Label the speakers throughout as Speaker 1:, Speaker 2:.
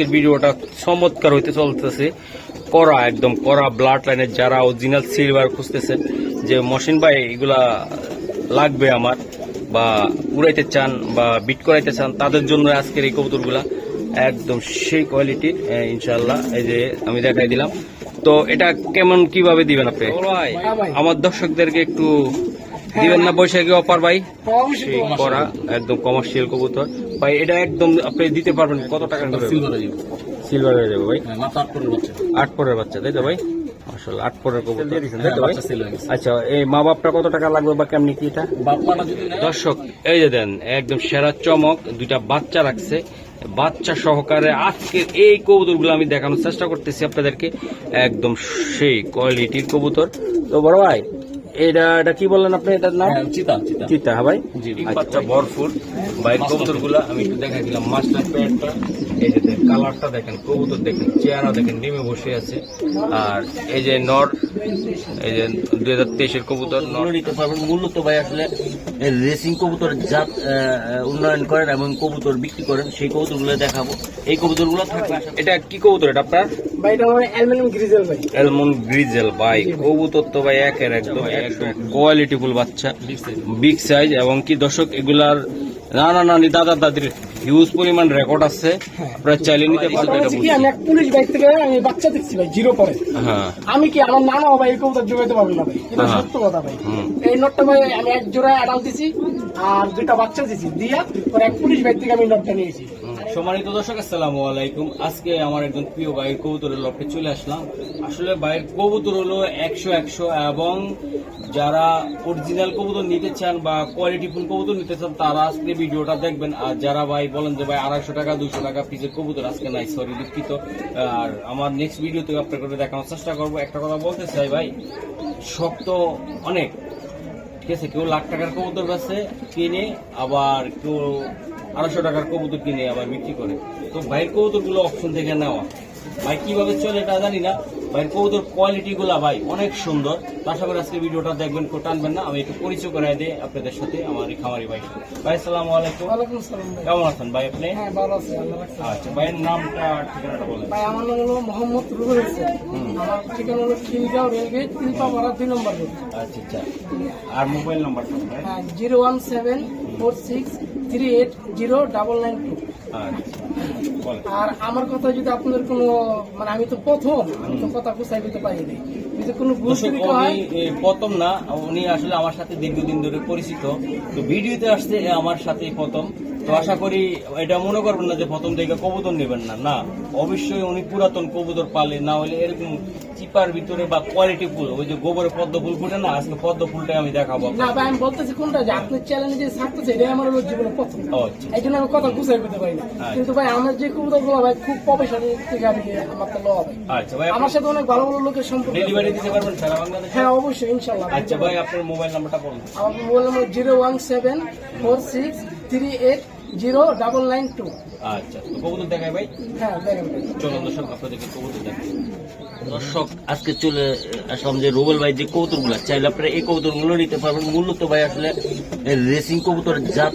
Speaker 1: আজকের ভিডিওটা চমৎকার হইতে চলতেছে। করা একদম করা ব্লাড লাইনের যারা অরিজিনাল সিলভার খুঁজতেছেন যে মশিন ভাই এগুলা লাগবে আমার বা উড়াইতে চান বা বিট করাইতে চান তাদের জন্য আজকের এই কবুতরগুলা একদম সেই কোয়ালিটির ইনশাল্লাহ এই যে আমি দেখাই দিলাম। তো এটা কেমন কীভাবে দিবেন আপনি? আমার দর্শকদেরকে একটু দিবেন না বৈশাখী অফার ভাই? করা একদম কমার্শিয়াল কবুতর। ভাই এটা একদম আপনি দিতে পারবেন কত টাকা সিলভার হয়ে যাবে। ভাই। আট পরের বাচ্চা। তাই তো ভাই? মাশাআল্লাহ আট পরের কবুতর। দিয়েছেন তাই তো ভাই? আচ্ছা এই মা বাপটা কত টাকা লাগবে বা কেমনি কি এটা? দর্শক এই যে দেন একদম সেরা চমক দুইটা বাচ্চা রাখছে। বাচ্চা সহকারে আজকের এই কবুতরগুলো আমি দেখানোর চেষ্টা করতেছি আপনাদেরকে। একদম সেই কোয়ালিটির কবুতর। তো বড় ভাই এটা এটা কি বললেন আপনি? এটার নাম?
Speaker 2: চিতা চিতা।
Speaker 1: চিতা হ্যাঁ ভাই বাচ্চা ভরপুর। বাইরের কবুতরগুলা আমি একটু দেখা দিলাম। মাস্টার প্যান্টটা এই যে কালারটা দেখেন কবুতর দেখেন চেহারা দেখেন ডিমে বসে আছে। আর এই যে নর এই যে দুই হাজার তেইশের কবুতর
Speaker 2: নিতে পারবেন। মূলত ভাই আসলে রেসিং কবুতর জাত উন্নয়ন করেন এবং কবুতর বিক্রি করেন সেই কবুতরগুলো দেখাবো। এই কবুতরগুলো থাকবে আশা
Speaker 1: এটা কি কবুতর এটা আপনার?
Speaker 3: ভাই এটা আমার অ্যালুমিনিয়াম গ্রিজেল ভাই।
Speaker 1: এলমন গ্রিজেল ভাই। কবুতর তো ভাই একের একদম একদম কোয়ালিটিফুল বাচ্চা বিগ সাইজ এবং কি দর্শক এগুলার নানা নানি দাদা দাদির হিউজ পরিমাণ রেকর্ড আছে। আপনারা চাইলে নিতে পারবেন
Speaker 3: আমি এক পুলিশ বাইক থেকে আমি বাচ্চা দেখছি ভাই জিরো পরে।
Speaker 1: হ্যাঁ।
Speaker 3: আমি কি আমার নানা ভাই এই কবুতর জোগাইতে পারব না ভাই এটা
Speaker 1: হ্যাঁ।
Speaker 3: সত্য কথা ভাই। এই নোটটা ভাই আমি এক জোড়া অ্যাডাল দিছি আর দুইটা বাচ্চা দিছি দিয়া পরে এক পুলিশ বাইক থেকে আমি নোটটা নিয়েছি।
Speaker 1: সম্মানিত দর্শক, আসসালামু আলাইকুম। আজকে আমার একজন প্রিয় ভাইয়ের কবুতরের লপে চলে আসলাম। আসলে ভাইয়ের কবুতর হলো একশো একশো এবং যারা অরিজিনাল কবুতর নিতে চান বা কোয়ালিটিফুল কবুতর নিতে চান, তারা আজকে ভিডিওটা দেখবেন। আর যারা ভাই বলেন যে, ভাই, আড়াইশো টাকা দুশো টাকা পিসের কবুতর, আজকে নাই সরি দুঃখিত। আর আমার নেক্সট ভিডিওতে আপনার করে দেখানোর চেষ্টা করব। একটা কথা বলতে চাই, ভাই, শক্ত অনেক। ঠিক আছে, কেউ লাখ টাকার কবুতর বেছে কিনে আবার কেউ আড়াইশো টাকার কবুতর কিনে আবার বিক্রি করে। তো ভাইয়ের কবুতরগুলো অপশন থেকে নেওয়া। ভাই কীভাবে চলে এটা জানি না। ভাইয়ের কবুতর কোয়ালিটি গুলা ভাই অনেক সুন্দর। আশা করি আজকে ভিডিওটা দেখবেন কেউ টানবেন না। আমি একটু পরিচয় করাই দিই আপনাদের সাথে আমার এই খামারি ভাই। ভাই আসসালামু আলাইকুম। কেমন আছেন ভাই আপনি?
Speaker 3: হ্যাঁ
Speaker 1: আচ্ছা ভাইয়ের নামটা আর ঠিকানাটা বলেন।
Speaker 3: ভাই আমার নাম হলো মোহাম্মদ রুবেল হোসেন। আমার ঠিকানা হলো খিলগাঁও রেলগেট তিনপাড়া দুই নম্বর
Speaker 1: আচ্ছা আচ্ছা। আর মোবাইল নাম্বারটা
Speaker 3: হ্যাঁ zero one seven four six three eight zero double nine two আর আমার কথা যদি আপনাদের কোনো মানে আমি তো প্রথম আমি তো কথা গুছাই দিতে পারিনি।
Speaker 1: প্রথম না উনি আসলে আমার সাথে দীর্ঘদিন ধরে পরিচিত। তো ভিডিওতে আসতে আমার সাথে প্রথম। তো আশা করি এটা মনে করবেন না যে প্রথম থেকে কবুতর নেবেন না। না অবশ্যই উনি পুরাতন কবুতর পালে না হলে এরকম চিপার ভিতরে বা কোয়ালিটি ফুল ওই যে গোবরে পদ্ম ফুল ফুটে না আজকে পদ্ম ফুলটাই আমি দেখাবো
Speaker 3: না ভাই আমি বলতেছি কোনটা যে আপনার চ্যালেঞ্জ যে থাকতেছে এটাই আমার হলো জীবনে প্রথম
Speaker 1: আচ্ছা।
Speaker 3: এই জন্য আমি কথা গুছাই পেতে পারি না।
Speaker 1: আচ্ছা।
Speaker 3: কিন্তু ভাই আমার যে কবুতরগুলো ভাই খুব প্রফেশনাল থেকে আমি আমার তো লওয়া
Speaker 1: আচ্ছা ভাই
Speaker 3: আমার সাথে অনেক ভালো ভালো লোকের সম্পর্ক
Speaker 1: ডেলিভারি দিতে পারবেন সারা বাংলাদেশে?
Speaker 3: হ্যাঁ অবশ্যই ইনশাল্লাহ।
Speaker 1: আচ্ছা ভাই আপনার মোবাইল নাম্বারটা বলুন।
Speaker 3: আমার mobile number zero one seven four six three eight zero double nine two.
Speaker 1: আচ্ছা তো কবুতর দেখাই ভাই।
Speaker 3: হ্যাঁ দেখেন।
Speaker 1: চলুন দর্শক আপনাদেরকে কবুতর দেখাই।
Speaker 2: দর্শক আজকে চলে আসলাম যে রুবেল ভাই যে কবুতরগুলো চাইলে আপনারা এই কবুতরগুলো নিতে পারবেন। মূলত ভাই আসলে রেসিং কবুতর জাত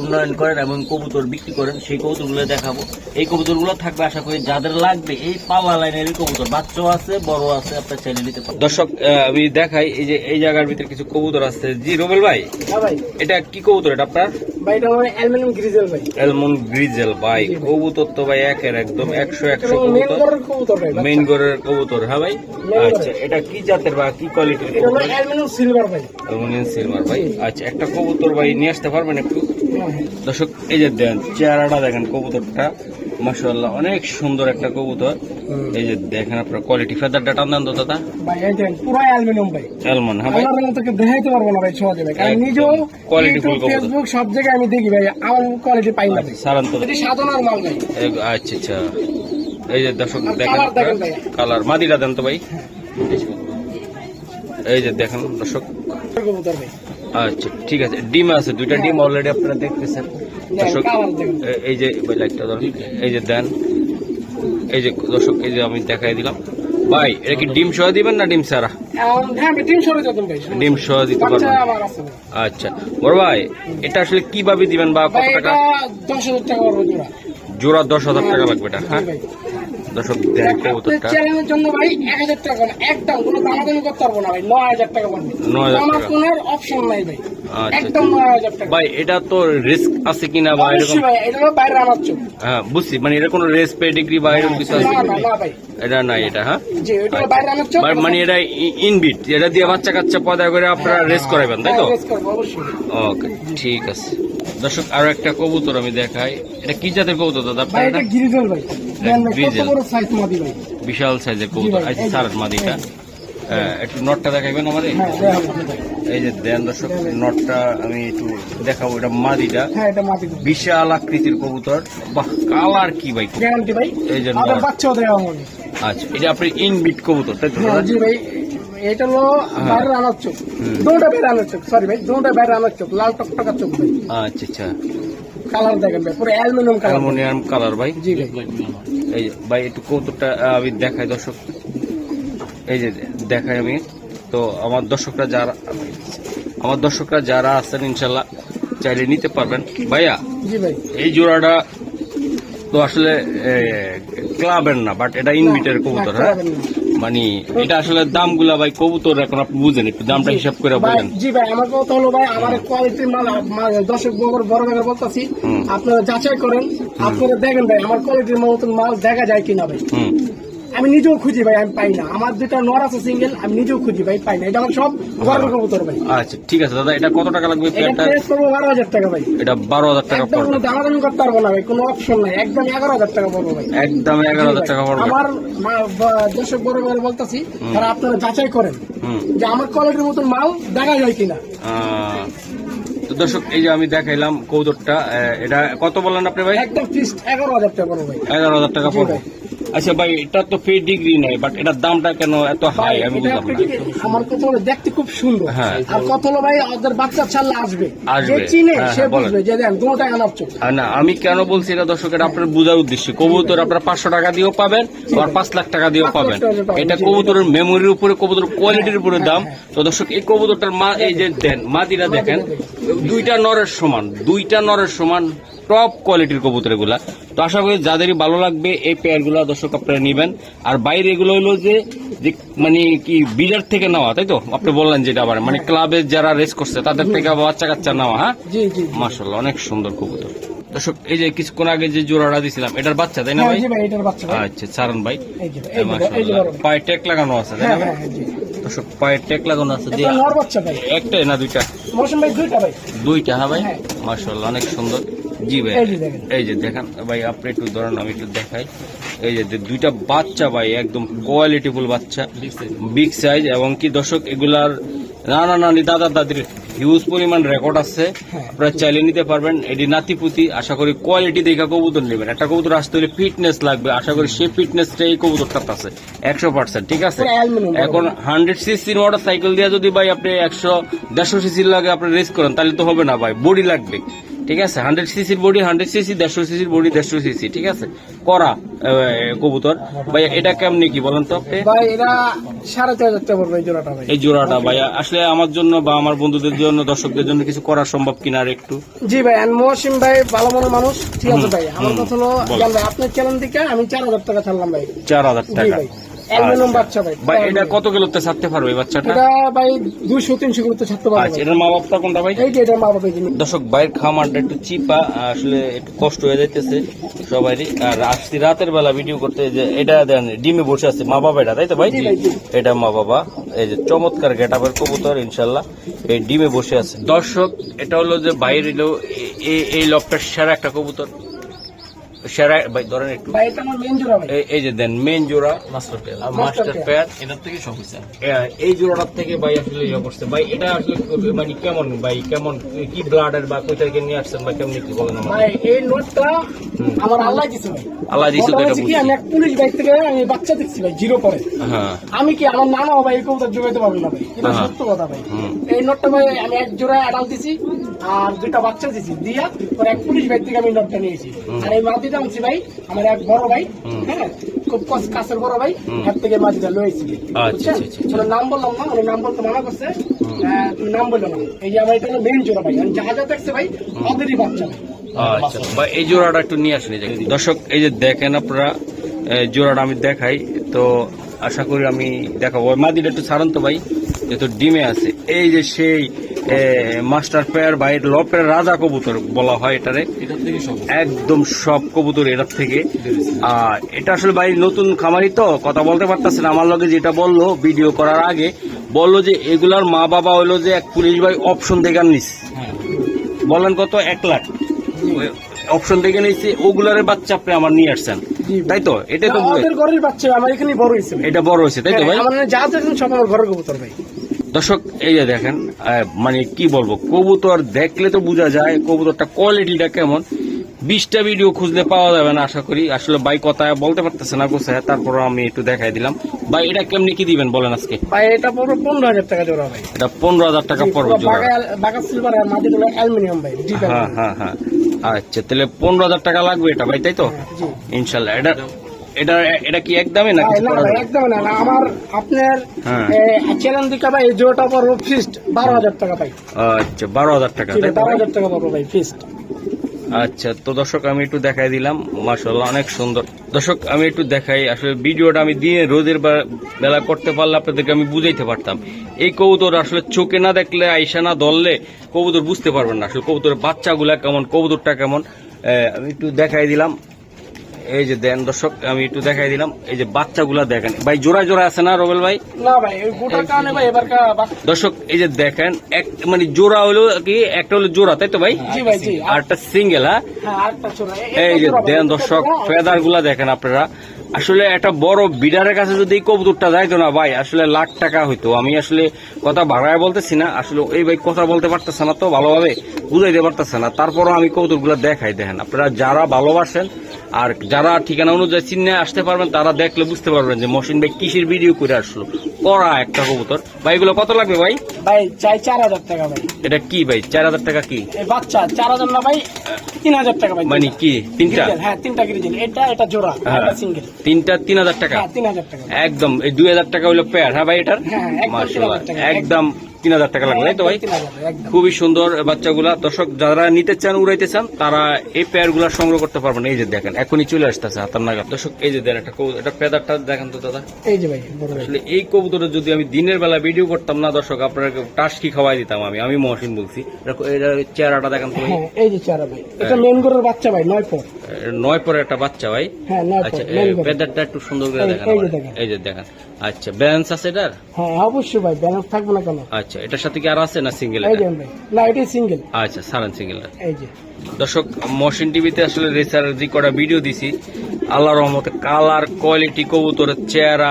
Speaker 2: উন্নয়ন করেন এবং কবুতর বিক্রি করেন সেই কবুতরগুলো দেখাবো। এই কবুতরগুলো থাকবে আশা করি যাদের লাগবে এই পাল্লা লাইনের কবুতর। বাচ্চাও আছে বড় আছে আপনার চাইলে নিতে পারবেন।
Speaker 1: দর্শক আহ, আমি দেখাই এই যে এই জায়গার ভিতরে কিছু কবুতর আছে। জি রুবেল ভাই
Speaker 3: হ্যাঁ ভাই।
Speaker 1: এটা কি কবুতর এটা আপনার?
Speaker 3: ভাই এটা আমার অ্যালুমিনিয়াম গ্রিজেল ভাই।
Speaker 1: এলমন গ্রিজেল ভাই কবুতর তো ভাই একের একদম একশো একশো
Speaker 3: মেন
Speaker 1: কবুতর। মেইন গড়ের কবুতর হ্যাঁ ভাই? আচ্ছা এটা কি জাতের বা কি কোয়ালিটির
Speaker 3: অ্যালুমিনিয়াম সিলভার ভাই।
Speaker 1: অ্যালুমিনিয়াম সিলভার ভাই। আচ্ছা একটা কবুতর ভাই নিয়ে আসতে পারবেন একটু?
Speaker 3: হ্যাঁ, হ্যাঁ।
Speaker 1: দর্শক এই যে দেন চেহারাটা দেখেন কবুতরটা। মাশাআল্লাহ অনেক সুন্দর একটা কবুতর। এই যে দেখেন আপনার কোয়ালিটি ফেদারটা টান দেন তো দাদা।
Speaker 3: ভাই এই দেখেন পুরো অ্যালুমিনিয়াম ভাই।
Speaker 1: এলমন হ্যাঁ ভাই?
Speaker 3: আমার মতকে দেখাইতে পারব না ভাই সহজে ভাই। কারণ নিজেও
Speaker 1: quality
Speaker 3: ইউটিউব
Speaker 1: কবুতর।
Speaker 3: ফেসবুক সব জায়গায় আমি দেখি ভাই আমার কোয়ালিটি পাই না ভাই।
Speaker 1: সারান্ত
Speaker 3: এটি সাধনার মাল ভাই।
Speaker 1: আচ্ছা আচ্ছা। এই যে দর্শক দেখেন। কালার মাদিরা দেন তো ভাই। এই যে দেখেন দর্শক। আচ্ছা ঠিক আছে। ডিম আছে দুইটা ডিম অলরেডি আপনারা দেখতেছেন। দর্শক এই যে লাইটটা ধরুন। এই যে দেন। এই যে দর্শক এই যে আমি দেখাই দিলাম। ভাই এটা কি ডিম সহ দিবেন না ডিম সারা
Speaker 3: হ্যাঁ ডিম
Speaker 1: সহ দিতে পারবেন। আচ্ছা। বড় ভাই এটা আসলে কীভাবে দিবেন বা কত টাকা?
Speaker 3: জোড়া।
Speaker 1: দশ হাজার টাকা লাগবে এটা হ্যাঁ
Speaker 3: ভাই।
Speaker 1: দর্শক
Speaker 3: চ্যানেলের জন্য ভাই টাকা না একদম কোনো দামাদামি করতে পারব না ভাই নয় হাজার টাকা পড়বে
Speaker 1: 9,000
Speaker 3: আমার কোনো অপশন নাই ভাই। একদম নয় হাজার টাকা।
Speaker 1: ভাই এটা তো রিস্ক আছে কিনা বা এরকম?
Speaker 3: অবশ্যই ভাই এটা বাইরে আনার চোখ।
Speaker 1: হ্যাঁ বুঝছি। মানে এটা কোনো রেস পেডিগ্রি বা এরকম কিছু আছে
Speaker 3: না ভাই।
Speaker 1: এটা নাই এটা হ্যাঁ?
Speaker 3: জি বাইরে চোখ
Speaker 1: মানে এটা ইনবিট এটা দিয়ে বাচ্চা কাচ্চা পয়দা করে আপনারা রেস করাবেন তাই তো?
Speaker 3: হ্যাঁ, রেস করব, অবশ্যই।
Speaker 1: ওকে ঠিক আছে। দর্শক আরও একটা কবুতর আমি দেখাই। এটা কি জাতের কবুতর দাদা?
Speaker 3: ভাই
Speaker 1: আপনার
Speaker 3: এটা?
Speaker 1: এটা
Speaker 3: গিরিজল ভাই।
Speaker 1: বিশাল সাইজের কবুতর। আচ্ছা সার মাদিটা একটু নটটা দেখাইবেন আমাদের?
Speaker 3: হ্যাঁ
Speaker 1: এই যে দেন দর্শক নটটা আমি একটু দেখাবো এটা মাদিটা
Speaker 3: হ্যাঁ
Speaker 1: বিশাল আকৃতির কবুতর। বাহ কালার কি ভাই এই যে আচ্ছা এটা আপনি ইনবিট কবুতর তাই তো
Speaker 3: হ্যাঁ ভাই এটা হলো বাইরে আনার চোখ দুটা বাইরে আনার চোখ সরি ভাই দুটা বাইরে আনার চোখ লাল টকটকা চোখ ভাই।
Speaker 1: আচ্ছা আচ্ছা।
Speaker 3: কালার দেখেন ভাই পুরো অ্যালুমিনিয়াম কালার।
Speaker 1: অ্যালমোনিয়াম কালার ভাই।
Speaker 3: জি ভাই।
Speaker 1: এই ভাই একটু কৌতুকটা আমি দেখাই দর্শক। এই যে দেখাই আমি। তো আমার দর্শকরা যারা আমার দর্শকরা যারা আছেন ইনশাল্লাহ চাইলে নিতে পারবেন। ভাইয়া
Speaker 3: জি ভাই।
Speaker 1: এই জোড়াটা তো আসলে ক্লাবের না বাট এটা ইনভিটের কবুতর হ্যাঁ। মানে এটা আসলে দামগুলা ভাই কবুতর এখন আপনি বুঝেন একটু দামটা হিসাব করে বলেন।
Speaker 3: জি ভাই আমার কথা হলো ভাই আমার কোয়ালিটির মাল দশক দর্শক বড় বড় ভাগে বলতেছি আপনারা যাচাই করেন আপনারা দেখেন ভাই আমার কোয়ালিটির মতন মাল দেখা যায় কিনা ভাই। আমি নিজেও খুঁজি ভাই আমি পাই না। আমার যেটা নর আছে সিঙ্গেল আমি নিজেও খুঁজি ভাই পাই না। এটা আমার সব গর্ব কবুতর ভাই।
Speaker 1: আচ্ছা ঠিক আছে দাদা এটা কত টাকা লাগবে
Speaker 3: এটা প্রেস করব বারো হাজার টাকা ভাই।
Speaker 1: এটা বারো হাজার টাকা
Speaker 3: একদম
Speaker 1: পড়বে।
Speaker 3: কোনো দামাদামি করতে পারব না ভাই কোনো অপশন নাই। একদম এগারো হাজার টাকা পড়ব ভাই।
Speaker 1: একদম এগারো হাজার টাকা পড়বে।
Speaker 3: আমার দর্শক বড় বড় বলতেছি তারা আপনারা যাচাই করেন। যে আমার কোয়ালিটির মতন মাল দেখা যায় কিনা।
Speaker 1: তো দর্শক এই যে আমি দেখাইলাম কৌদরটা এটা কত বললেন আপনি ভাই?
Speaker 3: একদম ফিক্সড এগারো হাজার টাকা পড়ব
Speaker 1: এগারো হাজার টাকা পড়বে। আচ্ছা ভাই এটা তো ফি ডিগ্রি নেই বাট এটার দামটা কেন এত হাই আমি বুঝলাম না।
Speaker 3: আমার কথা হলো দেখতে খুব সুন্দর।
Speaker 1: হ্যাঁ।
Speaker 3: আর কথা হলো ভাই ওদের বাচ্চা ছাড়লে আসবে।
Speaker 1: আসবে।
Speaker 3: যে চিনে
Speaker 1: হ্যাঁ,
Speaker 3: সে
Speaker 1: হ্যাঁ,
Speaker 3: বুঝবে যে দেন আনার চোখ।
Speaker 1: আর না আমি কেন বলছি এটা দর্শক এটা আপনার বোঝার উদ্দেশ্যে। কবুতর আপনার পাঁচশো টাকা দিয়েও পাবেন আর পাঁচ লাখ টাকা দিয়েও পাবেন।
Speaker 3: টাকা
Speaker 1: এটা কবুতরের মেমোরির উপরে কবুতর কোয়ালিটির উপরে দাম। তো দর্শক এই কবুতরটার মা এই যে দেন মাদিরা দেখেন। দুইটা নরের সমান দুইটা নরের সমান টপ কোয়ালিটির কবুতর এগুলা তো আশা করি যাদেরই ভালো লাগবে এই পেয়ারগুলা দর্শক আপনারা নেবেন। আর বাইরে এগুলো হলো যে মানে কি বিডার থেকে নেওয়া তাই তো? আপনি বললেন যেটা আবার মানে ক্লাবে যারা রেস করছে তাদের থেকে বাচ্চা কাচ্চা নেওয়া হ্যাঁ?
Speaker 3: জি
Speaker 1: অনেক সুন্দর কবুতর। দর্শক এই যে কিছুক্ষণ আগে যে জোড়াটা দিছিলাম এটার বাচ্চা তাই না
Speaker 3: হ্যাঁ
Speaker 1: ভাই? আচ্ছা সারন ভাই। পায়ে টেক লাগানো আছে তাই না ভাই?
Speaker 3: হ্যাঁ হ্যাঁ,
Speaker 1: দর্শক পায়ে টেক লাগানো আছে একটাই না দুইটা?
Speaker 3: দুইটা
Speaker 1: হ্যাঁ ভাই। মাশাআল্লাহ অনেক সুন্দর। জি ভাই।
Speaker 3: এই যে দেখেন।
Speaker 1: ভাই আপনি একটু ধরেন আমি একটু দেখাই। এই যে দুইটা বাচ্চা ভাই একদম কোয়ালিটিফুল বাচ্চা। বিগ সাইজ এবং কি দর্শক এগুলার নানা নানি দাদা দাদির হিউজ পরিমাণ রেকর্ড আছে।
Speaker 3: হ্যাঁ।
Speaker 1: আপনারা চাইলে নিতে পারবেন। এটি নাতিপুতি আশা করি কোয়ালিটি দেখা কবুতর নেবেন। একটা কবুতর আসতে হলে ফিটনেস লাগবে। আশা করি সেই ফিটনেসটা এই কবুতরটাতে আছে একশো পার্সেন্ট ঠিক আছে? এখন হান্ড্রেড সিসির মোটর সাইকেল দিয়ে যদি ভাই আপনি একশো দেড়শো সিসির লাগে আপনি রেস করেন তাহলে তো হবে না ভাই। বডি লাগবে। ঠিক আছে? হান্ড্রেড সিসির বডি হান্ড্রেড সিসি দেড়শো সিসির বডি দেড়শো সিসি ঠিক আছে? করা কবুতর। ভাই এটা কেমনি কি বলেন তো আপনি?
Speaker 3: ভাই এটা সাড়ে চার হাজার টাকা পড়বে এই জোড়াটা ভাই।
Speaker 1: এই জোড়াটা ভাই আসলে আমার জন্য বা আমার বন্ধুদের জন্য দর্শকদের জন্য কিছু করা সম্ভব কিনা আর একটু?
Speaker 3: জি ভাই আর মৌসুম ভাই ভালো মনের মানুষ। ঠিক আছে ভাই আমার কথা হলো ভাই আপনার চ্যানেল থেকে আমি চার হাজার টাকা ছাড়লাম ভাই।
Speaker 1: চার হাজার টাকা। আচ্ছা।
Speaker 3: বাচ্চা ভাই।
Speaker 1: ভাই এটা কত কিলোতে ছাড়তে পারবে এই বাচ্চাটা?
Speaker 3: এটা ভাই দুইশো তিনশো করে ছাড়তে পারব।
Speaker 1: আচ্ছা এটার মা বাপটা কোনটা ভাই?
Speaker 3: এই যে এটা মা বাবা জিনিস।
Speaker 1: দর্শক বাইরের খামারটা একটু চিপা আসলে একটু কষ্ট হয়ে যাইতেছে সবারই আর আসছি রাতের বেলা ভিডিও করতে যে এটা দেন ডিমে বসে আছে মা বাবা এটা তাই তো ভাই? এটা মা বাবা এই যে চমৎকার গেটাপের কবুতর ইনশাল্লাহ। এই ডিমে বসে আছে। দর্শক এটা হলো যে বাইরে এই লকটার সেরা একটা কবুতর। সেরা ভাই ধরেন একটু। এই- যে দেন মেন জোড়া। Master pair master
Speaker 3: pair।
Speaker 1: Pair এটার থেকে সব হয়েছে। এই জোড়াটার থেকে ভাই আসলে ইয়ে করছে। ভাই এটা আসলে মানে কেমন ভাই কেমন কি ব্লাডের বা কোথা থেকে নিয়ে আসছেন বা কেমন কি বলেন আমার
Speaker 3: ভাই এই নোটটা আমার আল্লাহ দিছে ভাই।
Speaker 1: আল্লাহ দিছে এটা
Speaker 3: কি আমি এক পুলিশ বাইক থেকে আমি বাচ্চা দেখছি ভাই জিরো করে
Speaker 1: হ্যাঁ।
Speaker 3: আমি কি আমার নানা ভাই এই কবুতর জোগাইতে পারব না ভাই? এটা
Speaker 1: হ্যাঁ।
Speaker 3: সত্য কথা ভাই। এই নোটটা ভাই আমি এক জোড়া অ্যাডাল দিছি। আর বাচ্চা দিছি। দিয়া পরে এক পুলিশ বাইক থেকে আমি নোটটা নিয়েছি। আর এই মাটিটা আনছি ভাই আমার এক বড় ভাই হ্যাঁ? খুব কাছের বড় ভাই। এর থেকে মাটিটা লয়েছি
Speaker 1: আচ্ছা, আচ্ছা, আচ্ছা।
Speaker 3: ওনার নাম বললাম না ওনার নাম বলতে মানা করছে। নাম বলল না। এই যে আমার এটা মেন জোড়া ভাই। আমি যা যা দেখছে ভাই ওদেরই বাচ্চা।
Speaker 1: আচ্ছা বা এই জোড়াটা একটু নিয়ে আসেন দর্শক এই যে দেখেন আপনারা জোড়াটা আমি দেখাই। তো আশা করি আমি দেখাবো। মাদিটা একটু ছাড়ান তো ভাই। যেহেতু ডিমে আছে। এই যে সেই মাস্টার পেয়ার বা এটা লপের রাজা কবুতর বলা হয় এটারে।
Speaker 2: এটা থেকে সব
Speaker 1: একদম সব কবুতর এটার থেকে। আর এটা আসলে ভাই নতুন খামারি তো কথা বলতে পারতেছে না আমার লগে যেটা বলল ভিডিও করার আগে বলল যে এগুলার মা বাবা হইল যে এক পুলিশ ভাই অপশন দেখে নিস
Speaker 2: হ্যাঁ।
Speaker 1: বলেন কত? এক লাখ। অপশন দেখে নিয়েছি ওগুলার বাচ্চা আপনি আমার নিয়ে আসছেন। তাই তো? এটাই তো
Speaker 3: আমাদের ঘরের বাচ্চা আমার এখানে বড় হয়েছে
Speaker 1: এটা বড় হয়েছে তাই তো ভাই?
Speaker 3: হ্যাঁ, আমার যা দেখেন সব আমার ঘরের কবুতর ভাই।
Speaker 1: দর্শক এই যে দেখেন মানে কি বলব কবুতর দেখলে তো বোঝা যায় কবুতরটা কোয়ালিটিটা কেমন। বিশটা ভিডিও খুঁজলে পাওয়া যাবে না আশা করি। আসলে ভাই কথা বলতে পারতেছে না কোথায় তারপর আমি একটু দেখাই দিলাম। ভাই এটা কেমনি কি দিবেন বলেন আজকে?
Speaker 3: ভাই এটা পড়বে পনেরো হাজার টাকা জোড়া ভাই।
Speaker 1: এটা পনেরো হাজার টাকা পড়বে
Speaker 3: বাঘা সিলভার আর মাটি অ্যালুমিনিয়াম ভাই
Speaker 1: হ্যাঁ হ্যাঁ হ্যাঁ। আচ্ছা তাহলে পনেরো হাজার টাকা লাগবে এটা ভাই তাই তো?
Speaker 3: জি।
Speaker 1: ইনশাল্লাহ। এটা এটা এটা কি একদমই না?
Speaker 3: একদম আমার আপনার
Speaker 1: হ্যাঁ।
Speaker 3: চ্যানেল দিকে ভাই এই পড়ব ফিস্ট বারো হাজার টাকা ভাই।
Speaker 1: আচ্ছা বারো হাজার টাকা
Speaker 3: বারো হাজার টাকা পড়ব ভাই ফিস্ট
Speaker 1: আচ্ছা তো দর্শক আমি একটু দেখাই দিলাম। মাশাল্লাহ অনেক সুন্দর। দর্শক আমি একটু দেখাই আসলে ভিডিওটা আমি দিয়ে রোদের বেলা করতে পারলে আপনাদেরকে আমি বুঝাইতে পারতাম। এই কবুতর আসলে চোখে না দেখলে আইসা না ধরলে কবুতর বুঝতে পারবেন না। আসলে কবুতরের বাচ্চাগুলা কেমন কবুতরটা কেমন? আমি একটু দেখাই দিলাম। এই যে দেন দর্শক আমি একটু দেখাই দিলাম। এই যে বাচ্চাগুলা দেখেন। ভাই জোড়া জোড়া আছে না রবেল ভাই?
Speaker 3: না ভাই কারণে ভাই
Speaker 1: দর্শক এই যে দেখেন এক মানে জোড়া হলো কি একটা হলো জোড়া তাই তো ভাই?
Speaker 3: জি ভাই জি।
Speaker 1: আর একটা সিঙ্গেল হ্যাঁ?
Speaker 3: হ্যাঁ জোড়া।
Speaker 1: এই যে দেন দর্শক। ফেদারগুলা দেখেন আপনারা। আসলে একটা বড় বিডারের কাছে যদি কবুতরটা যাইতো না, ভাই, আসলে লাখ টাকা হইতো। আমি আসলে কথা ভাড়ায় বলতেছি না, আসলে এই ভাই কথা বলতে পারতেছে না তো, ভালোভাবে বুঝাইতে পারতেছে না। তারপরও আমি কবুতরগুলা দেখাই, দেখেন। আপনারা যারা ভালোবাসেন আর যারা ঠিকানা অনুযায়ী চিহ্নে আসতে পারবেন, তারা দেখলে বুঝতে পারবেন যে মশিন ভাই কিসের ভিডিও করে আসলো। করা একটা কবুতর। ভাই এগুলো কত লাগবে ভাই?
Speaker 3: ভাই চাই চার হাজার টাকা ভাই।
Speaker 1: এটা কি ভাই? চার হাজার টাকা কি?
Speaker 3: বাচ্চা চার হাজার না ভাই তিন হাজার টাকা ভাই।
Speaker 1: মানে কি? তিনটা?
Speaker 3: হ্যাঁ তিনটা গ্রিজেল এটা এটা জোড়া
Speaker 1: হ্যাঁ।
Speaker 3: সিঙ্গেল
Speaker 1: তিনটা তিন হাজার টাকা?
Speaker 3: হ্যাঁ তিন হাজার টাকা।
Speaker 1: একদম এই দুই হাজার টাকা হলো পেয়ার হ্যাঁ ভাই এটার?
Speaker 3: হ্যাঁ, একদম
Speaker 1: মাশাআল্লাহ
Speaker 3: 3,000 টাকা,
Speaker 1: একদম তিন হাজার টাকা লাগবে তাই তো ভাই? খুবই সুন্দর বাচ্চাগুলা। দর্শক যারা নিতে চান উড়াইতে চান তারা এই পেয়ারগুলা সংগ্রহ করতে পারবেন। এই যে দেখেন এখনই চলে আসতেছে হাতার নাগাদ। দর্শক এই যে দেন একটা কবুতর এটা পেদারটা দেখেন তো দাদা।
Speaker 3: এই যে ভাই
Speaker 1: আসলে এই কবুতরের যদি আমি দিনের বেলা ভিডিও করতাম না দর্শক আপনাকে টাস্কি খাওয়াই দিতাম আমি। আমি মহসিন বলছি। এটা- চেহারাটা দেখেন তো
Speaker 3: হ্যাঁ এই যে চারা ভাই। এটা মেন গরুর বাচ্চা ভাই নয় পর।
Speaker 1: নয় পরে একটা বাচ্চা ভাই।
Speaker 3: হ্যাঁ
Speaker 1: আচ্ছা পেদারটা একটু সুন্দর করে। দেখেন।
Speaker 3: এই যে দেখেন।
Speaker 1: আচ্ছা ব্যালেন্স আছে এটার?
Speaker 3: হ্যাঁ অবশ্যই ভাই ব্যালেন্স থাকবে না কেন?
Speaker 1: আচ্ছা এটার সাথে কি আর আছে না সিঙ্গেল
Speaker 3: না এটাই সিঙ্গেল
Speaker 1: আচ্ছা সারান সিঙ্গেলটা
Speaker 3: এই যে।
Speaker 1: দর্শক মহসিন টিভিতে আসলে রেসার যে কটা ভিডিও দিছি। আল্লাহ রহমতে কালার কোয়ালিটি কবুতরের চেহারা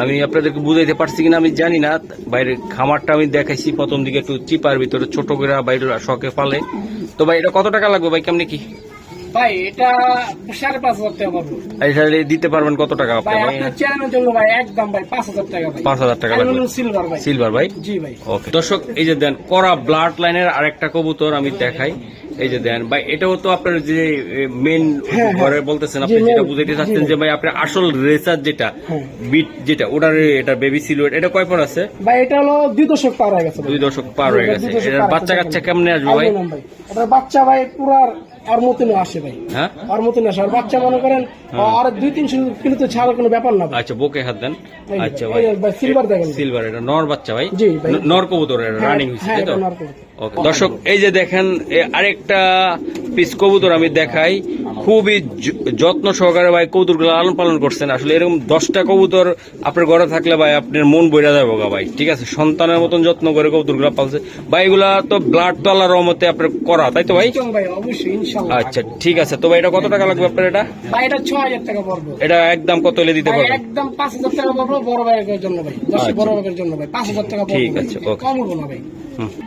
Speaker 1: আমি আপনাদেরকে বুঝাইতে পারছি কিনা আমি জানি না। বাইরে খামারটা আমি দেখাইছি প্রথম দিকে একটু চিপার ভিতরে ছোট করে বাইরে শখে পালে। তো ভাই এটা কত টাকা লাগবে ভাই? কেমনি কি?
Speaker 3: ভাই এটা সাড়ে পাঁচ হাজার টাকা পাবো
Speaker 1: দিতে পারবেন কত টাকা আপনি
Speaker 3: ভাই আপনার চ্যানেলের জন্য ভাই একদম ভাই পাঁচ হাজার টাকা ভাই।
Speaker 1: পাঁচ হাজার টাকা
Speaker 3: সিলভার ভাই।
Speaker 1: সিলভার ভাই?
Speaker 3: জি ভাই।
Speaker 1: ওকে দর্শক এই যে দেন করা ব্লাড লাইনের আরেকটা কবুতর আমি দেখাই। এই যে দেন ভাই এটাও তো আপনার যে মেন
Speaker 3: হ্যাঁ,
Speaker 1: ঘরে বলতেছেন আপনি যেটা বুঝাইতে চাচ্ছেন যে ভাই আপনার আসল রেসার যেটা
Speaker 3: হ্যাঁ।
Speaker 1: বিট যেটা ওটার এটা বেবি সিলুয়েট এটা কয় পর আছে?
Speaker 3: ভাই এটা হলো দুই দশক পার হয়ে গেছে।
Speaker 1: দুই দশক পার হয়ে গেছে। এটার বাচ্চা কাচ্চা কেমনে আসবে ভাই?
Speaker 3: এটার বাচ্চা ভাই পুরা আর মতন আসে ভাই।
Speaker 1: হ্যাঁ?
Speaker 3: আর মতন আসে। আর বাচ্চা মনে করেন আর দুই তিনশো কিলো তো ছাড়ার কোনো ব্যাপার না ভাই।
Speaker 1: আচ্ছা বুকে হাত দেন। আচ্ছা
Speaker 3: ভাই,
Speaker 1: ভাই
Speaker 3: এই দেখেন।
Speaker 1: সিলভার এটা নর বাচ্চা ভাই।
Speaker 3: জি, ভাই।
Speaker 1: নর কবুতর
Speaker 3: হ্যাঁ,
Speaker 1: রানিং হয়েছে
Speaker 3: হ্যাঁ,
Speaker 1: তাই তো?
Speaker 3: এটা নর কবুতর।
Speaker 1: ওকে। দর্শক এই যে দেখেন আরেকটা পিস কবুতর আমি দেখাই। খুবই যত্ন সহকারে ভাই কবুতরগুলো লালন পালন করছেন। আসলে এরকম দশটা কবুতর আপনার ঘরে থাকলে ভাই আপনার মন বইরা যাবে গা ভাই। ঠিক আছে? সন্তানের মতন যত্ন করে কবুতরগুলো পালছে। ভাই এগুলা তো ব্লাড তো আল্লাহর রহমতে আপনার করা তাই তো ভাই? আচ্ছা ঠিক আছে। তো ভাই এটা কত টাকা লাগবে আপনার এটা?
Speaker 3: এটা ছ হাজার টাকা পড়ব।
Speaker 1: এটা একদম কত হলে দিতে পারবেন?
Speaker 3: একদম পাঁচ হাজার টাকা পড়ব বড় ভাইয়ের জন্য ভাই।
Speaker 1: আচ্ছা।
Speaker 3: বড় ভাইয়ের জন্য ভাই পাঁচ হাজার টাকা
Speaker 1: ঠিক আছে, ওকে।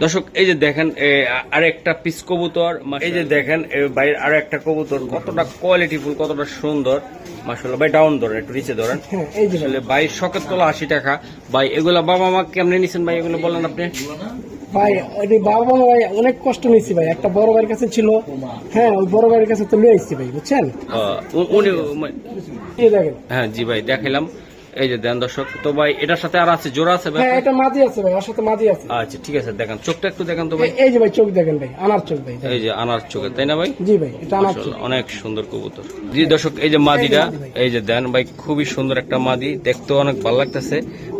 Speaker 1: দর্শক এই যে দেখেন এ, আ- আরেকটা পিস কবুতর এই যে দেখেন বাইরের আরও একটা কবুতর কতটা কোয়ালিটিফুল কতটা সুন্দর। মাসাল্লাহ ভাই ডাউন ধরেন একটু নিচে ধরেন।
Speaker 3: হ্যাঁ ভাই।
Speaker 1: শখের তোলা আশি টাকা। ভাই এগুলা বাবা মা কেমনে নিছেন ভাই এগুলো বলেন আপনি?
Speaker 3: ভাই ওই বাবা মা ভাই অনেক কষ্ট নিয়েছি ভাই। একটা বড় ভাইয়ের কাছে ছিল হ্যাঁ ওই বড় ভাইয়ের কাছে তো আসছি ভাই বুঝছেন?
Speaker 1: উনি হ্যাঁ জি ভাই দেখাইলাম। এই যে দেন দর্শক তো ভাই এটার সাথে আর আছে জোড়া আছে ভাই
Speaker 3: হ্যাঁ এটা মাঝি আছে ভাই ওর সাথে মাঝি আছে।
Speaker 1: আচ্ছা ঠিক আছে দেখেন চোখটা একটু দেখেন তো ভাই।
Speaker 3: এই যে ভাই চোখ দেখেন ভাই আনার চোখ ভাই।
Speaker 1: এই যে আনার চোখে তাই না ভাই?
Speaker 3: জি ভাই এটা আনার চোখ।
Speaker 1: অনেক সুন্দর কবুতর। জি দর্শক এই যে মাদিটা
Speaker 3: এই যে মাদি।
Speaker 1: দেন ভাই খুবই সুন্দর একটা মাদি দেখতে অনেক ভালো লাগতেছে।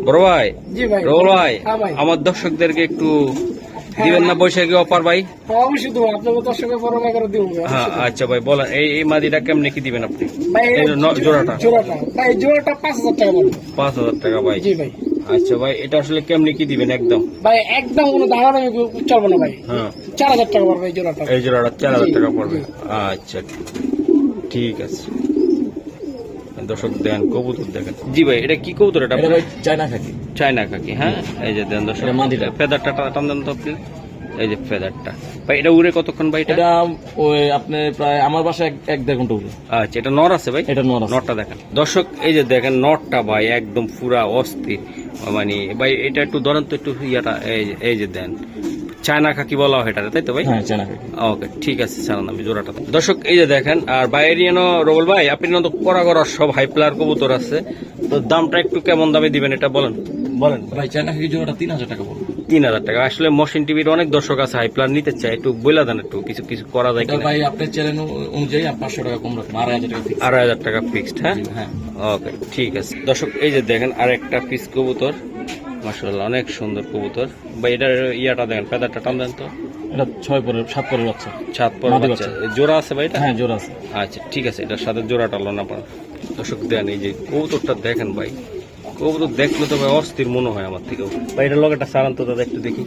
Speaker 1: বড় ভাই
Speaker 3: জি ভাই।
Speaker 1: ভাই
Speaker 3: হ্যাঁ ভাই।
Speaker 1: আমার দর্শকদেরকে একটু দিবেন না বৈশাখী অপার ভাই?
Speaker 3: অবশ্যই দেবো আপনাকে দিব
Speaker 1: হ্যাঁ আচ্ছা ভাই বলেন এই এই মাদিটা কেমনে কি দিবেন আপনি? জোড়াটা
Speaker 3: জোড়াটা। ভাই জোড়াটা পাঁচ হাজার টাকা
Speaker 1: পাঁচ হাজার টাকা ভাই।
Speaker 3: জি ভাই।
Speaker 1: আচ্ছা ভাই এটা আসলে কেমনে কি দিবেন একদম?
Speaker 3: ভাই একদম কোনো দাঁড়া দামি চলবে না ভাই।
Speaker 1: হ্যাঁ।
Speaker 3: চার হাজার টাকা পড়বে এই জোড়াটা।
Speaker 1: এই জোড়াটা চার হাজার টাকা পড়বে। আচ্ছা ঠিক আছে। দর্শক দেন কবুতর দেখেন। জি ভাই এটা কি কবুতর? এটা
Speaker 2: ভাই চায়না খাকি।
Speaker 1: চায়না কাকি হ্যাঁ? এই যে দেন দর্শক
Speaker 2: মাদিটা।
Speaker 1: ফেদারটা টান দেন তো আপনি। এই যে ফেদারটা। ভাই এটা উড়ে কতক্ষণ ভাই এটা?
Speaker 2: ওই আপনি প্রায় আমার বাসায় এক দেড় ঘণ্টা উঠবে
Speaker 1: আচ্ছা এটা নর আছে ভাই?
Speaker 2: এটা নর।
Speaker 1: নটটা দেখেন। দর্শক এই যে দেখেন নটটা ভাই একদম পুরা অস্থির। মানে ভাই এটা একটু ধরেন তো একটু ইয়াটা এই যে- এই যে দেন। চায়না কাকি বলা হয় এটা তাই তো ভাই?
Speaker 2: হ্যাঁ চায়না খাকি।
Speaker 1: ওকে ঠিক আছে ছাড়ান আমি জোড়াটা দর্শক এই যে দেখেন আর বাইরে যেন রবল ভাই আপনি তো করা করা সব হাই প্লেয়ার কবুতর আছে। তো দামটা একটু কেমন দামে দিবেন এটা বলেন? বলেন
Speaker 2: ভাই চায়না খাকি জোড়াটা তিন হাজার টাকা পড়বে
Speaker 1: তিন হাজার টাকা। আসলে মশিন টিভির অনেক দর্শক আছে হাই প্লেয়ার নিতে চায় একটু বইলা দেন একটু কিছু কিছু করা যায় কিনা।
Speaker 2: ভাই আপনার চ্যানেল অনুযায়ী পাঁচশো টাকা কম রাখবেন আড়াই হাজার টাকা।
Speaker 1: আড়াই হাজার টাকা ফিক্সড হ্যাঁ?
Speaker 2: হ্যাঁ।
Speaker 1: ওকে ঠিক আছে। দর্শক এই যে দেখেন আরেকটা পিস কবুতর। মাসাল্লাহ অনেক সুন্দর কবুতর। বা এটার ইয়াটা দেখেন পেদারটা টান দেন তো।
Speaker 2: এটা ছয় পরের সাত পরের বাচ্চা।
Speaker 1: ছাদ পর
Speaker 2: মাদি
Speaker 1: বাচ্চা। জোড়া আছে ভাই এটা?
Speaker 2: হ্যাঁ জোড়া আছে।
Speaker 1: আচ্ছা ঠিক আছে এটার সাথে জোড়াটা লোন আপনার। দর্শক দেন এই যে কবুতরটা দেখেন ভাই। কবুতর দেখলে তো ভাই অস্থির মনে হয় আমার থেকেও। ভাই এটার লগে একটা সারান্ত দাদা একটু দেখি।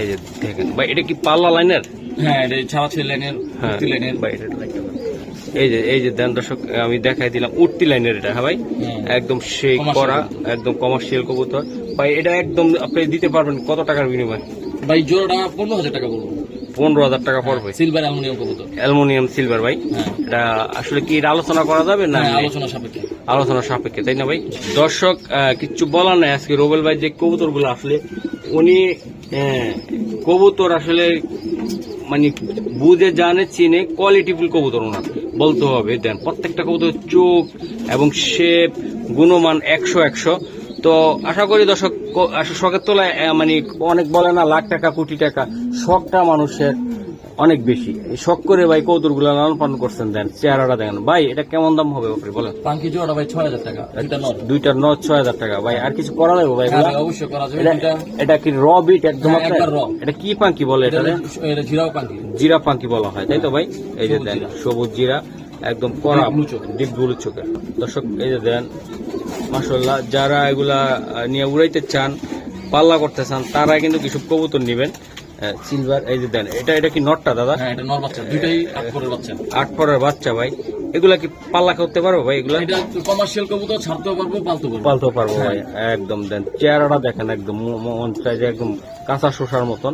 Speaker 1: এই যে দেখেন ভাই এটা কি পাল্লা লাইনের?
Speaker 2: হ্যাঁ এটা ছাড়া ছেলে লাইনের
Speaker 1: হ্যাঁ
Speaker 2: লাইনের।
Speaker 1: ভাই এটা লাইনটা। এই যে এই যে দেন দর্শক আমি দেখাই দিলাম উঠতি লাইনের এটা হ্যাঁ ভাই? একদম সেই করা একদম কমার্শিয়াল কবুতর। ভাই এটা একদম আপনি দিতে পারবেন কত টাকার বিনিময়?
Speaker 2: ভাই জোড়াটা পনেরো হাজার টাকা পড়বে।
Speaker 1: পনেরো হাজার টাকা পড়বে।
Speaker 2: সিলভার অ্যালুমিনিয়াম কবুতর।
Speaker 1: অ্যালুমিনিয়াম সিলভার ভাই।
Speaker 2: হ্যাঁ।
Speaker 1: এটা আসলে কি এটা আলোচনা করা যাবে না?
Speaker 2: হ্যাঁ, আলোচনা সাপেক্ষে।
Speaker 1: আলোচনা সাপেক্ষে তাই না ভাই? দর্শক কিচ্ছু বলার নাই আজকে রোবেল ভাই যে কবুতরগুলো আসলে উনি কবুতর আসলে মানে বুঝে জানে চিনে কোয়ালিটিফুল কবুতর ওনার। বলতে হবে। দেন প্রত্যেকটা কবুতর চোখ এবং শেপ, গুণমান একশো একশো। তো আশা করি দর্শক শখের তোলায় মানে অনেক বলে না, লাখ টাকা, কোটি টাকা, শখটা মানুষের অনেক বেশি। শখ করে ভাই কৌতুরগুলো লালন পালন করছেন দেন চেহারাটা দেখেন। ভাই এটা কেমন দাম হবে আপনি বলেন?
Speaker 2: পাঙ্কি জোড়াটা ভাই ছয় হাজার টাকা দুইটা নট।
Speaker 1: ছয় হাজার টাকা। ভাই আর কিছু করা যাবে ভাই?
Speaker 2: হ্যাঁ? ভাই, অবশ্যই করা যাবে।
Speaker 1: এটা কি র বিট একদম
Speaker 2: হ্যাঁ।
Speaker 1: এটা কি পাঙ্কি বলে
Speaker 2: এটা জিরাও পাঙ্কি।
Speaker 1: জিরা পাঙ্কি বলা হয় তাই তো ভাই? এই যে দেন সবুজ জিরা একদম কড়া
Speaker 2: চোখ।
Speaker 1: ডিপ ব্লু চোখের। দর্শক এই যে দেন মাসাল্লাহ যারা এগুলা নিয়ে উড়াইতে চান পাল্লা করতে চান তারা কিন্তু কিছু কবুতর নেবেন। সিলভার এই যে দেন এটা এটা কি নটটা দাদা?
Speaker 2: হ্যাঁ এটা নর বাচ্চা দুইটাই আট পরের বাচ্চা।
Speaker 1: আট পরের বাচ্চা ভাই। এগুলা কি পাল্লা করতে পারব ভাই এগুলা?
Speaker 2: এটা কমার্শিয়াল কবুতর ছাড়তেও পারব পালতেও পারব।
Speaker 1: পালতে পারব ভাই একদম দেন চেহারাটা দেখেন একদম মন চাই যে একদম কাঁচা শোষার মতন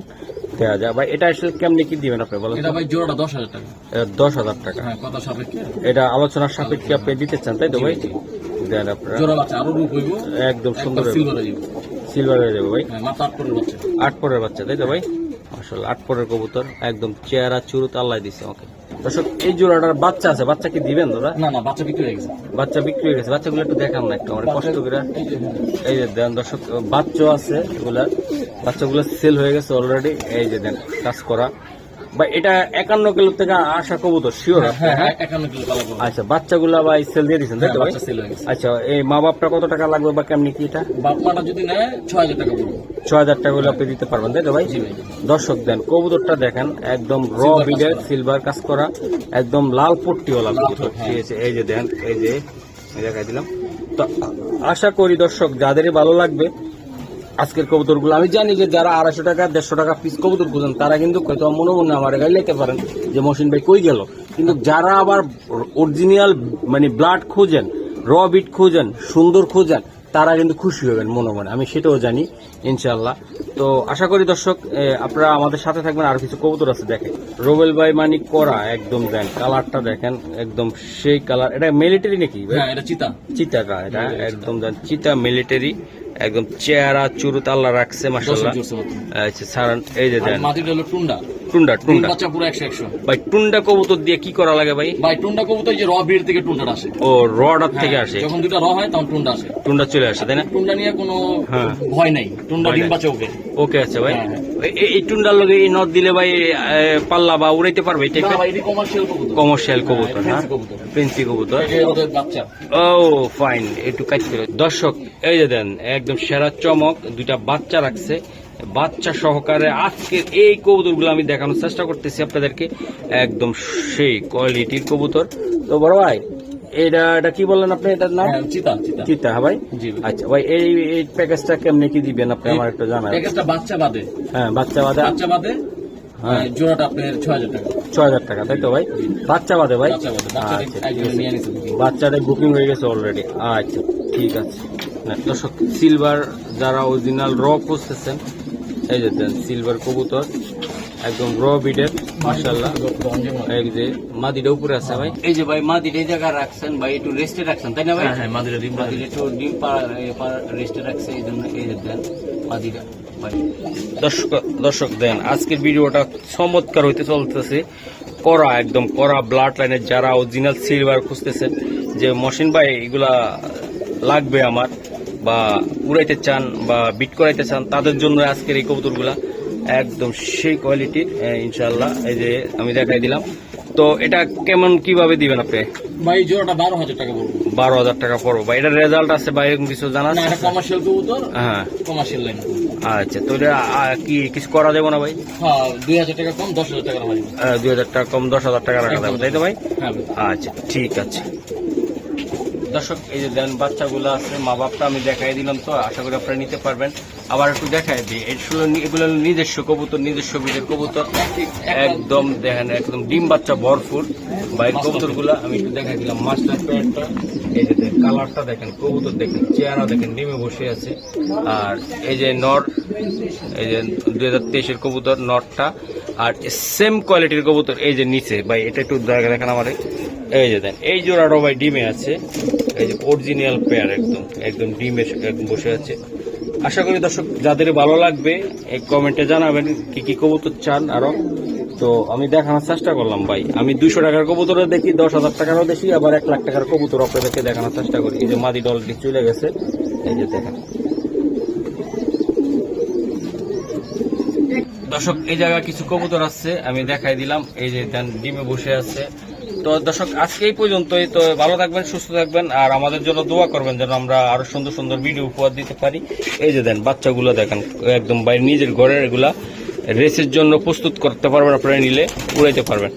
Speaker 1: দেওয়া যায়। ভাই এটা আসলে কেমনি কি দিবেন আপনি বলেন
Speaker 2: এটা ভাই জোড়াটা দশ হাজার টাকা।
Speaker 1: এটা দশ হাজার টাকা।
Speaker 2: হ্যাঁ কথা সাপেক্ষে।
Speaker 1: এটা আলোচনার সাপেক্ষে আপনি দিতে চান তাই তো ভাই? দেন আপনারা।
Speaker 2: জোড়া বাচ্চা আরও রূপ হইব।
Speaker 1: একদম সুন্দর
Speaker 2: সিলভার হয়ে যাবে।
Speaker 1: সিলভার হয়ে যাবে ভাই।
Speaker 2: হ্যাঁ মাত্র আট পরের বাচ্চা।
Speaker 1: আট পরের বাচ্চা তাই তো ভাই? আসলে আট পরের কবুতর একদম চেহারা চুরুত আল্লাহ দিছে ওকে দর্শক এই জোড়াটার বাচ্চা আছে বাচ্চা কি দিবেন দাদা?
Speaker 2: না না বাচ্চা বিক্রি হয়ে গেছে।
Speaker 1: বাচ্চা বিক্রি হয়ে গেছে বাচ্চাগুলো একটু দেখান না একটু আমার কষ্ট করে।
Speaker 2: এই যে,
Speaker 1: দেন দর্শক বাচ্চা আছে এগুলা বাচ্চাগুলো সেল হয়ে গেছে অলরেডি এই যে দেন কাজ করা। বা এটা একান্ন কিলো থেকে আসা কবুতর শিওর
Speaker 2: হ্যাঁ হ্যাঁ একান্ন কিলো
Speaker 1: আচ্ছা বাচ্চাগুলা ভাই সেল দিয়ে দিচ্ছেন তাই
Speaker 2: হ্যাঁ হয়ে
Speaker 1: আচ্ছা এই মা বাপটা কত টাকা লাগবে বা কেমনি কি এটা?
Speaker 2: বাপ মাটা যদি নেয় ছয় হাজার টাকা
Speaker 1: ছয় হাজার টাকা হলে আপনি দিতে পারবেন তাই তো ভাই? দর্শক দেন কবুতরটা দেখেন একদম র বিডের সিলভার কাজ করা। একদম লাল পট্টিওয়ালা কবুতর।
Speaker 2: হ্যাঁ।
Speaker 1: ঠিক আছে এই যে দেন এই যে দেখাই দিলাম। তো আশা করি দর্শক যাদেরই ভালো লাগবে আজকের কবুতরগুলো আমি জানি যে যারা আড়াইশো টাকা দেড়শো টাকা পিস কবুতর খুঁজেন তারা কিন্তু হয়তো মনে মনে আমার গাড়ি লেতে পারেন যে মহসিন ভাই কই গেল? কিন্তু যারা আবার অরিজিনাল মানে ব্লাড খুঁজেন র বিট খুঁজেন সুন্দর খুঁজেন তারা কিন্তু খুশি হবেন মনে মনে। আমি সেটাও জানি ইনশাল্লাহ তো আশা করি দর্শক আপনারা আমাদের সাথে থাকবেন আর কিছু কবুতর আছে দেখেন। রোবেল ভাই মানে করা একদম দেন কালারটা দেখেন একদম সেই কালার। এটা মিলিটারি নাকি
Speaker 2: হ্যাঁ এটা চিতা।
Speaker 1: চিতাটা এটা একদম দেন চিতা মিলিটারি একদম চেহারা চুরুত আল্লাহ রাখছে মাসাল্লাহ আচ্ছা সারান এই যে দেন।
Speaker 4: মাটিটা হলো টুন্ডা।
Speaker 1: টুন্ডা টুন্ডা।
Speaker 4: বাচ্চা পুরো একশো একশো।
Speaker 1: ভাই টুন্ডা কবুতর দিয়ে কি করা লাগে ভাই?
Speaker 4: ভাই টুন্ডা কবুতর যে র থেকে টুন্ডাটা আসে।
Speaker 1: ও রডার থেকে
Speaker 4: হ্যাঁ,
Speaker 1: আসে।
Speaker 4: যখন দুটা র হয় তখন টুন্ডা আসে।
Speaker 1: টুন্ডা চলে আসে তাই না?
Speaker 4: টুন্ডা নিয়ে কোনো
Speaker 1: হ্যাঁ।
Speaker 4: ভয় নাই। টুন্ডা ডিম। বাচ্চা ওকে।
Speaker 1: ওকে আচ্ছা ভাই।
Speaker 4: হ্যাঁ,
Speaker 1: এই- টুন্ডার লগে এই নট দিলে ভাই পাল্লা বা উড়াইতে পারবে?
Speaker 4: না কমার্শিয়াল কবুতর।
Speaker 1: কমার্শিয়াল কবুতর
Speaker 4: হ্যাঁ,
Speaker 1: হ্যাঁ?
Speaker 4: কবুতর।
Speaker 1: ফেন্সি ও ফাইন একটু কাজ করে দর্শক এই যে দেন একদম সেরা চমক দুইটা বাচ্চা রাখছে। বাচ্চা সহকারে আজকের এই কবুতরগুলো আমি দেখানোর চেষ্টা করতেছি আপনাদেরকে। একদম সেই কোয়ালিটির কবুতর। তো বড় ভাই এটা এটা কি বললেন আপনি এটার নাম?
Speaker 4: হ্যাঁ, চিতা চিতা।
Speaker 1: হ্যাঁ ভাই? আচ্ছা ভাই এই এই প্যাকেজটা কেমনে কি দিবেন আপনি আমার একটু জানান।
Speaker 4: একটা বাচ্চা বাদে।
Speaker 1: হ্যাঁ বাচ্চা বাদে।
Speaker 4: বাচ্চা বাদে
Speaker 1: হ্যাঁ।
Speaker 4: জোড়াটা আপনার ছয় হাজার টাকা।
Speaker 1: ছয় হাজার টাকা তাই তো ভাই? বাচ্চা বাদে ভাই? আচ্ছা বাচ্চাটা বুকিং হয়ে গেছে অলরেডি আচ্ছা ঠিক আছে। দর্শক সিলভার যারা অরিজিনাল র খুঁজতেছেন এই যে দেন সিলভার কবুতর একদম র বিডের মার্শাল্লাহ এই যে মাদিটা উপরে আছে ভাই। এই যে ভাই মাদিটা এই জায়গায় রাখছেন ভাই একটু রেস্টে রাখছেন তাই না ভাই?
Speaker 4: হ্যাঁ, হ্যাঁ, মাদিটা ডিম পাড়া
Speaker 1: মাদিটা একটু ডিম রেস্টে রাখছে এই জন্য এই যে দেন মাদিটা ভাই। দর্শক দর্শক দেন আজকের ভিডিওটা চমৎকার হইতে চলতেছে। করা একদম করা ব্লাড লাইনের যারা অরিজিনাল সিলভার খুঁজতেছেন যে মশিন ভাই এগুলা লাগবে আমার। বা উড়াইতে চান বা বিট করাইতে চান তাদের জন্য আজকের এই কবুতরগুলা একদম সেই কোয়ালিটির ইনশাল্লাহ এই যে আমি দেখাই দিলাম। তো এটা কেমন কীভাবে দিবেন আপনি?
Speaker 4: ভাই জোড়াটা বারো হাজার টাকা পড়বে।
Speaker 1: বারো হাজার টাকা পড়ব। বা এটার রেজাল্ট আছে বা এরকম কিছু জানা
Speaker 4: না এটা কমার্শিয়াল কবুতর
Speaker 1: হ্যাঁ।
Speaker 4: কমার্শিয়াল লাইন
Speaker 1: আচ্ছা তো এটা কি কিছু করা যাবে না ভাই?
Speaker 4: হ্যাঁ দুই হাজার টাকা কম দশ হাজার টাকা রাখা যাবে।
Speaker 1: দুই হাজার টাকা কম দশ হাজার টাকা রাখা যাবে তাই তো
Speaker 4: হ্যাঁ ভাই।
Speaker 1: আচ্ছা ঠিক আছে। দর্শক, এই যে দেন বাচ্চাগুলো আছে, মা বাপটা আমি দেখাই দিলাম তো, আশা করি আপনারা নিতে পারবেন। আবার একটু দেখাই দিই এগুলো এগুলো নিজস্ব কবুতর, নিজস্ব বীজের কবুতর। একদম দেখেন, একদম ডিম বাচ্চা ভরপুর। বাইরের কবুতরগুলো আমি একটু দেখাই দিলাম, মাস্টার প্যান্টটা এই যে কালারটা দেখেন, কবুতর দেখেন, চেহারা দেখেন, ডিমে বসে আছে। আর এই যে নর, এই যে দুই হাজার তেইশের কবুতর নটটা আর সেম কোয়ালিটির কবুতর, এই যে নিচে, ভাই, এটা একটু দেখা দেখেন আমার। এই যে দেন, এই জোড়াটাও ভাই ডিমে আছে। এই যে অরিজিনাল পেয়ার একদম একদম ডিমে একদম বসে আছে। আশা করি দর্শক, যাদের ভালো লাগবে, এই কমেন্টে জানাবেন কি কি কবুতর চান আরও। তো আমি দেখানোর চেষ্টা করলাম ভাই। আমি দুশো টাকার কবুতরও দেখি, দশ হাজার টাকারও দেখি, আবার এক লাখ টাকার কবুতর আপনাদেরকে দেখানোর চেষ্টা করি। এই যে মাদি ডলটি চলে গেছে। এই যে দেখেন। দর্শক, এই জায়গায় কিছু কবুতর আছে, আমি দেখাই দিলাম। এই যে দেন, ডিমে বসে আছে। তো দর্শক, আজকে এই পর্যন্তই। তো ভালো থাকবেন, সুস্থ থাকবেন, আর আমাদের জন্য দোয়া করবেন যেন আমরা আরও সুন্দর সুন্দর ভিডিও উপহার দিতে পারি। এই যে দেন, বাচ্চাগুলো দেখেন, একদম বাইরে নিজের ঘরের এগুলা রেসের জন্য প্রস্তুত করতে পারবেন আপনারা নিলে, উড়াইতে পারবেন।